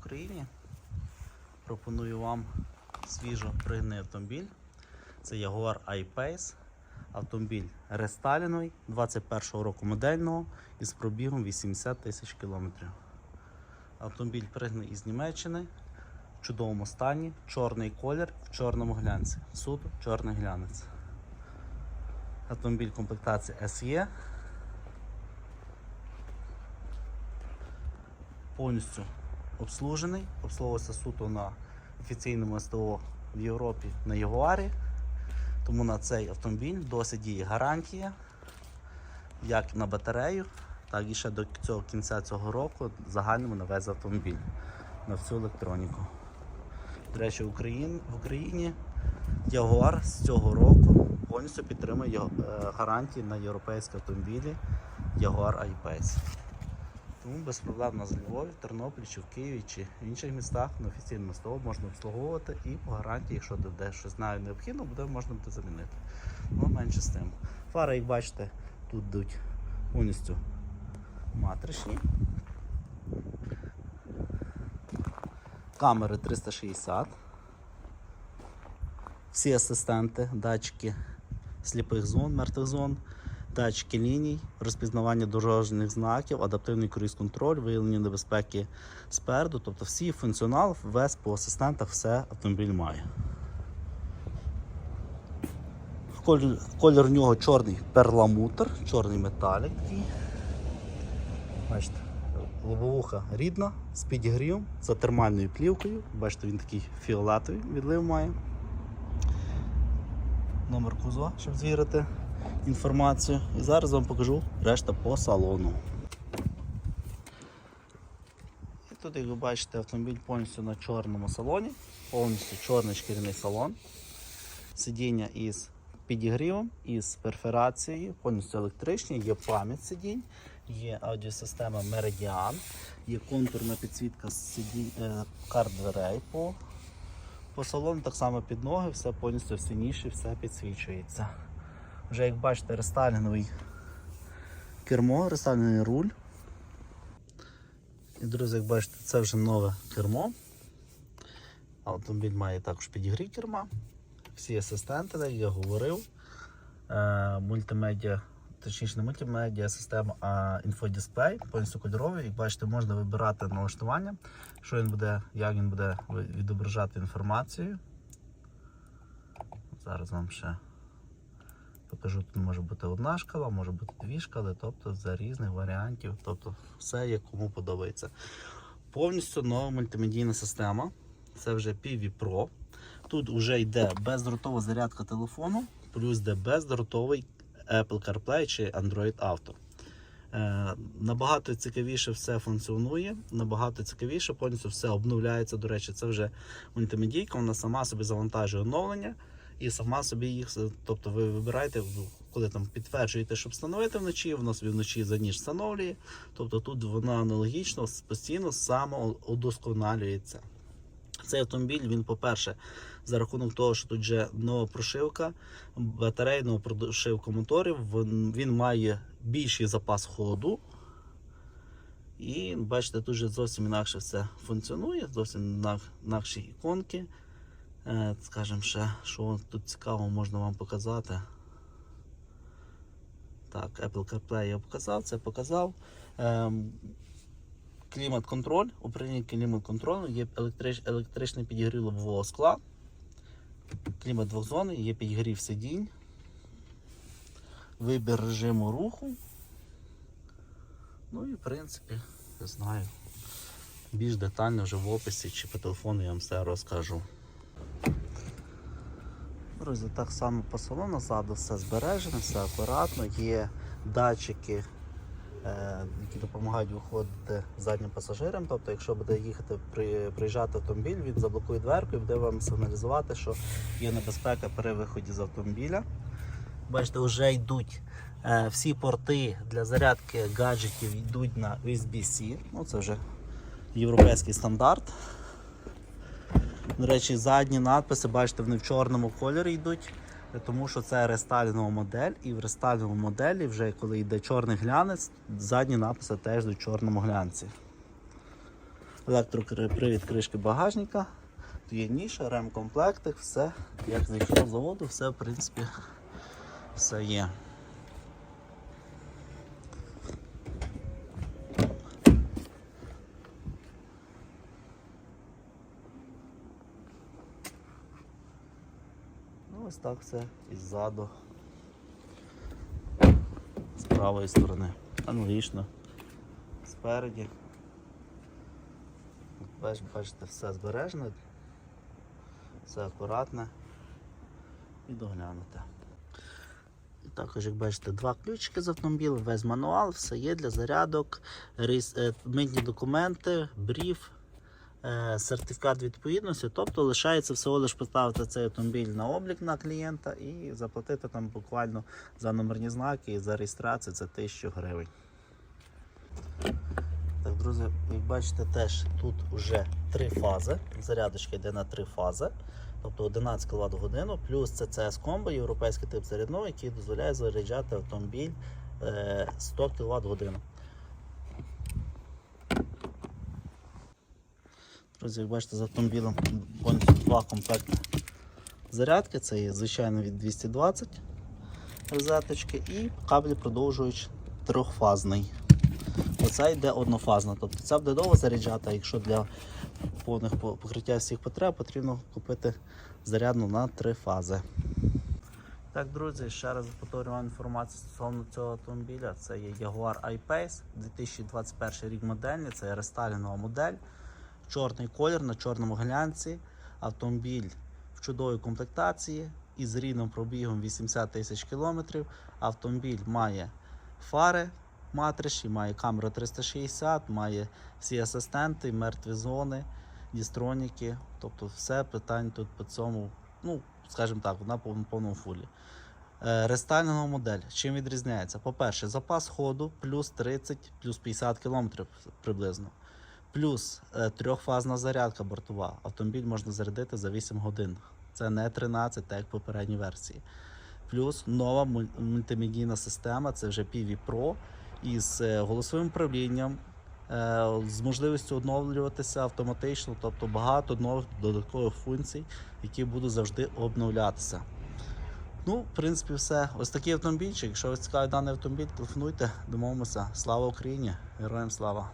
Україні! Пропоную вам свіжо пригнаний автомобіль. Це Jaguar I-Pace. Автомобіль рестайлінговий 21 року модельного із пробігом 80 тисяч кілометрів. Автомобіль пригнаний із Німеччини в чудовому стані, чорний колір в чорному глянці. Суто чорний глянець. Автомобіль комплектації SE. повністю обслужений, обслуговувався суто на офіційному СТО в Європі на Ягуарі. Тому на цей автомобіль досить діє гарантія, як на батарею, так і ще до цього кінця цього року загальному на весь автомобіль, на всю електроніку. До речі, в Україні, в Україні Ягуар з цього року повністю підтримує е, гарантії на європейські автомобілі Jaguar I-Pace. Тому без проблем нас Львові, Тернополі чи в Києві чи в інших містах на офіційному СТО можна обслуговувати і по гарантії, якщо де щось знаю необхідно, буде можна буде замінити. Ну, менше з тим. Фари, як бачите, тут йдуть повністю матричні. Камери 360. Всі асистенти, датчики сліпих зон, мертвих зон датчики ліній, розпізнавання дорожніх знаків, адаптивний круїз-контроль, виявлення небезпеки спереду. Тобто всі функціонал весь по асистентах все автомобіль має. Колір, колір у нього чорний перламутр, чорний металік. Бачите, лобовуха рідна, з підігрівом, за термальною плівкою. Бачите, він такий фіолетовий відлив має. Номер кузова, щоб звірити інформацію. І зараз вам покажу решта по салону. І тут, як ви бачите, автомобіль повністю на чорному салоні, повністю чорний шкіряний салон. Сидіння із підігрівом, із перфорацією, повністю електричні, є пам'ять сидінь, є аудіосистема Meridian, є контурна підсвітка сидінь, е, карт дверей по, по салону, так само під ноги, все повністю ніші, все підсвічується. Вже як бачите, рестайлінговий кермо, рестайлінговий руль. І, друзі, як бачите, це вже нове кермо. Автомобіль має також підігрів керма. Всі асистенти, як я говорив. Е, мультимедіа, точніше не мультимедіа система, а інфодисплей, повністю кольоровий. Як бачите, можна вибирати налаштування, що він буде, як він буде відображати інформацію. Зараз вам ще покажу, тут може бути одна шкала, може бути дві шкали, тобто за різних варіантів, тобто все як кому подобається. Повністю нова мультимедійна система. Це вже PV Pro. Тут вже йде бездротова зарядка телефону, плюс йде бездротовий Apple CarPlay чи Android Auto. Е, набагато цікавіше все функціонує, набагато цікавіше, повністю все обновляється. До речі, це вже мультимедійка, вона сама собі завантажує оновлення і сама собі їх. Тобто ви вибираєте, коли там підтверджуєте, щоб встановити вночі, воно собі вночі за ніч встановлює. Тобто тут вона аналогічно постійно самоудосконалюється. Цей автомобіль, він, по-перше, за рахунок того, що тут вже нова прошивка, батарей, нова прошивка моторів, він має більший запас ходу. І бачите, тут вже зовсім інакше все функціонує, зовсім інакші іконки. Е, Скажемо ще, що тут цікаво можна вам показати. Так, Apple CarPlay я показав, це показав. Ем, Клімат-контроль, управління клімат-контролем, є електрич, електричний підігрів лобового скла, клімат двох зон, є підігрів сидінь, вибір режиму руху. Ну і в принципі, не знаю, більш детально вже в описі чи по телефону я вам все розкажу. Друзі, так само по салону ззаду все збережено, все акуратно, є датчики е, які допомагають виходити заднім пасажирам. Тобто, якщо буде їхати приїжджати автомобіль, він заблокує дверку і буде вам сигналізувати, що є небезпека при виході з автомобіля. Бачите, вже йдуть е, всі порти для зарядки гаджетів йдуть на USB-C. Ну, це вже європейський стандарт. До речі, задні надписи, бачите, вони в чорному кольорі йдуть тому що це рестайлінгова модель, і в рестайлінговій моделі, вже коли йде чорний глянець, задні написи теж до чорному глянці. Електропривід кришки багажника. Тут є ніша, ремкомплектик, все. Як зайшов з заводу, все в принципі все є. Ну, ось так все іззаду. З правої сторони. Аналогічно. Спереді. Бачите, все збережне, все акуратне і доглянуте. І Також, як бачите, два ключики з автомобіля, весь мануал, все є для зарядок, е, митні документи, е, сертифікат відповідності. Тобто лишається всього лише поставити цей автомобіль на облік на клієнта і заплатити там буквально за номерні знаки і за реєстрацію це 1000 гривень. Так, друзі, як бачите, теж тут вже три фази. Зарядочка йде на три фази. Тобто 11 кВт годину, плюс CCS комбо, європейський тип зарядного, який дозволяє заряджати автомобіль е, 100 кВт годину. Друзі, як бачите, з автомобілем два комплекти зарядки. Це є звичайно від 220 розеточки і кабель продовжуючи трьохфазний. Оця йде однофазна. Тобто це буде довго заряджати, а якщо для повних покриття всіх потреб потрібно купити зарядну на три фази. Так, друзі, ще раз повторюю вам інформацію стосовно цього автомобіля. Це є Jaguar I-Pace, 2021 рік модельний, це є рестайлінова модель. Чорний колір на чорному глянці. Автомобіль в чудовій комплектації із рівним пробігом 80 тисяч кілометрів. Автомобіль має фари матричні, має камеру 360, має всі асистенти, мертві зони, дістроніки. Тобто все питань тут по цьому, ну, скажімо так, по повному фулі. Е, Рестайлінгова модель. Чим відрізняється? По-перше, запас ходу плюс 30, плюс 50 км приблизно. Плюс е, трьохфазна зарядка бортова. Автомобіль можна зарядити за 8 годин. Це не 13, так як в попередній версії. Плюс нова мультимедійна система, це вже PV Pro із е, голосовим управлінням, е, з можливістю оновлюватися автоматично, тобто багато нових додаткових функцій, які будуть завжди обновлятися. Ну, в принципі, все. Ось такий автомобільчик. Якщо вас цікавий даний автомобіль, телефонуйте, домовимося. Слава Україні! Героям слава!